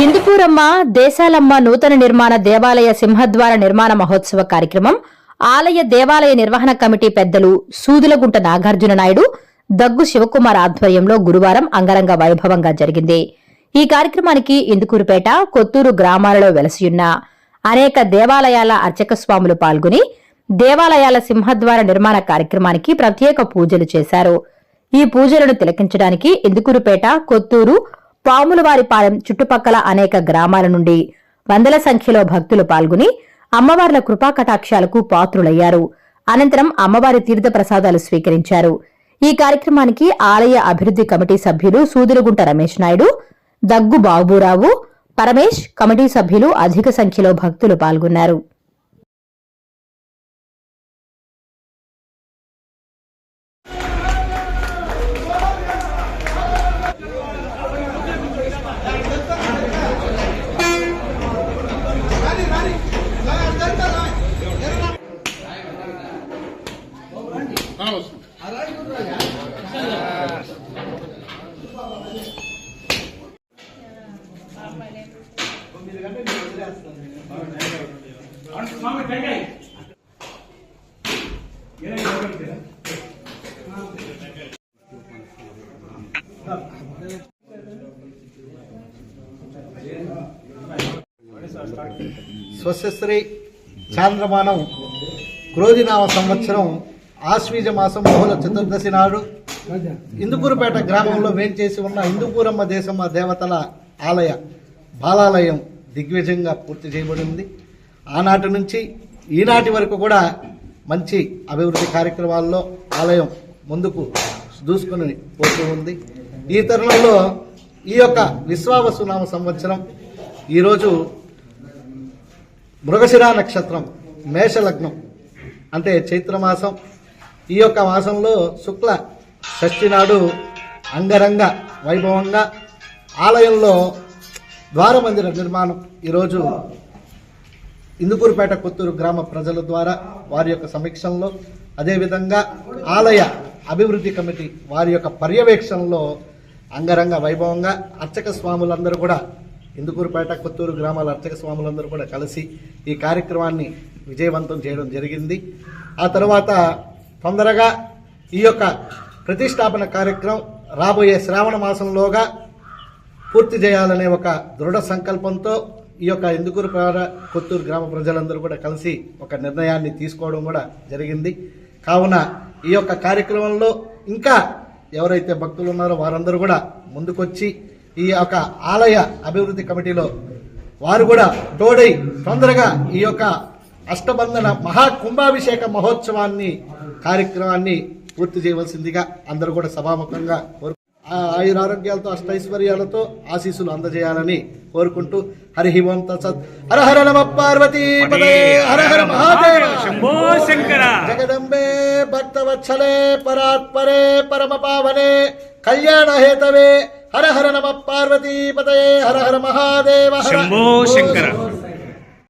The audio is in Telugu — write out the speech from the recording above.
ఇందుపూరమ్మ దేశాలమ్మ నూతన నిర్మాణ దేవాలయ సింహద్వార నిర్మాణ మహోత్సవ కార్యక్రమం ఆలయ దేవాలయ నిర్వహణ కమిటీ పెద్దలు సూదులగుంట నాగార్జున నాయుడు దగ్గు శివకుమార్ ఆధ్వర్యంలో గురువారం అంగరంగ వైభవంగా జరిగింది. ఈ కార్యక్రమానికి ఇందుకూరుపేట కొత్తూరు గ్రామాలలో వెలసియున్న అనేక దేవాలయాల అర్చక స్వాములు పాల్గొని దేవాలయాల సింహద్వార నిర్మాణ కార్యక్రమానికి ప్రత్యేక పూజలు చేశారు. ఈ పూజలను తిలకించడానికి ఇందుకూరుపేట కొత్తూరు పాములవారిపాలెం చుట్టుపక్కల అనేక గ్రామాల నుండి వందల సంఖ్యలో భక్తులు పాల్గొని అమ్మవార్ల కృపాకటాక్షాలకు పాత్రులయ్యారు. అనంతరం అమ్మవారి తీర్థ ప్రసాదాలు స్వీకరించారు. ఈ కార్యక్రమానికి ఆలయ అభివృద్ధి కమిటీ సభ్యులు సూదురుగుంట రమేష్ నాయుడు దగ్గు బాబురావు పరమేష్ కమిటీ సభ్యులు అధిక సంఖ్యలో భక్తులు పాల్గొన్నారు. స్వస్యశ్రీ చాంద్రమానం క్రోధినామ సంవత్సరం ఆశ్వీజ మాసం బహుళ చతుర్దశి నాడు ఇందుకూరుపేట గ్రామంలో వేంచేసి ఉన్న ఇందుకూరమ్మ దేశమ్మ దేవతల ఆలయ బాలాలయం దిగ్విజయంగా పూర్తి చేయబడింది. ఆనాటి నుంచి ఈనాటి వరకు కూడా మంచి అభివృద్ధి కార్యక్రమాల్లో ఆలయం ముందుకు దూసుకుని పోతూ ఉంది. ఈ తరుణంలో ఈ యొక్క విశ్వావసునామ సంవత్సరం ఈరోజు మృగశిరా నక్షత్రం మేషలగ్నం అంటే చైత్రమాసం. ఈ యొక్క మాసంలో శుక్ల షష్ఠి నాడు అంగరంగ వైభవంగా ఆలయంలో ద్వారమందిర నిర్మాణం. ఈరోజు ఇందుకూరుపేట కొత్తూరు గ్రామ ప్రజల ద్వారా వారి యొక్క సమీక్షంలో అదేవిధంగా ఆలయ అభివృద్ధి కమిటీ వారి యొక్క పర్యవేక్షణలో అంగరంగ వైభవంగా అర్చక స్వాములందరూ కూడా ఇందుకూరుపేట కొత్తూరు గ్రామాల అర్చక స్వాములందరూ కూడా కలిసి ఈ కార్యక్రమాన్ని విజయవంతం చేయడం జరిగింది. ఆ తర్వాత తొందరగా ఈ యొక్క ప్రతిష్టాపన కార్యక్రమం రాబోయే శ్రావణ మాసంలోగా పూర్తి చేయాలనే ఒక దృఢ సంకల్పంతో ఈ యొక్క ఎందుకూరు ప్ర- కొత్తూరు గ్రామ ప్రజలందరూ కూడా కలిసి ఒక నిర్ణయాన్ని తీసుకోవడం కూడా జరిగింది. కావున ఈ యొక్క కార్యక్రమంలో ఇంకా ఎవరైతే భక్తులు ఉన్నారో వారందరూ కూడా ముందుకొచ్చి ఈ యొక్క ఆలయ అభివృద్ధి కమిటీలో వారు కూడా తోడై తొందరగా ఈ యొక్క అష్టబంధన మహా కుంభాభిషేక మహోత్సవాన్ని కార్యక్రమాన్ని పూర్తి చేయవలసిందిగా అందరూ కూడా సభాముఖంగా కోరు ఆయురారోగ్యాలతో అష్టైశ్వర్యాలతో ఆశీస్సులు అందజేయాలని కోరుకుంటూ హరి ఓం తత్సత్. హర హర నమ పార్వతీ హర హర మహాదేవ. శంభో శంకర. జగదంబే భక్తవత్సలే పరాత్పరే పరమ పావనే కళ్యాణ హేతవే హర హర నమ పార్వతీ పదే. హర హర మహాదేవ. శంభో శంకర.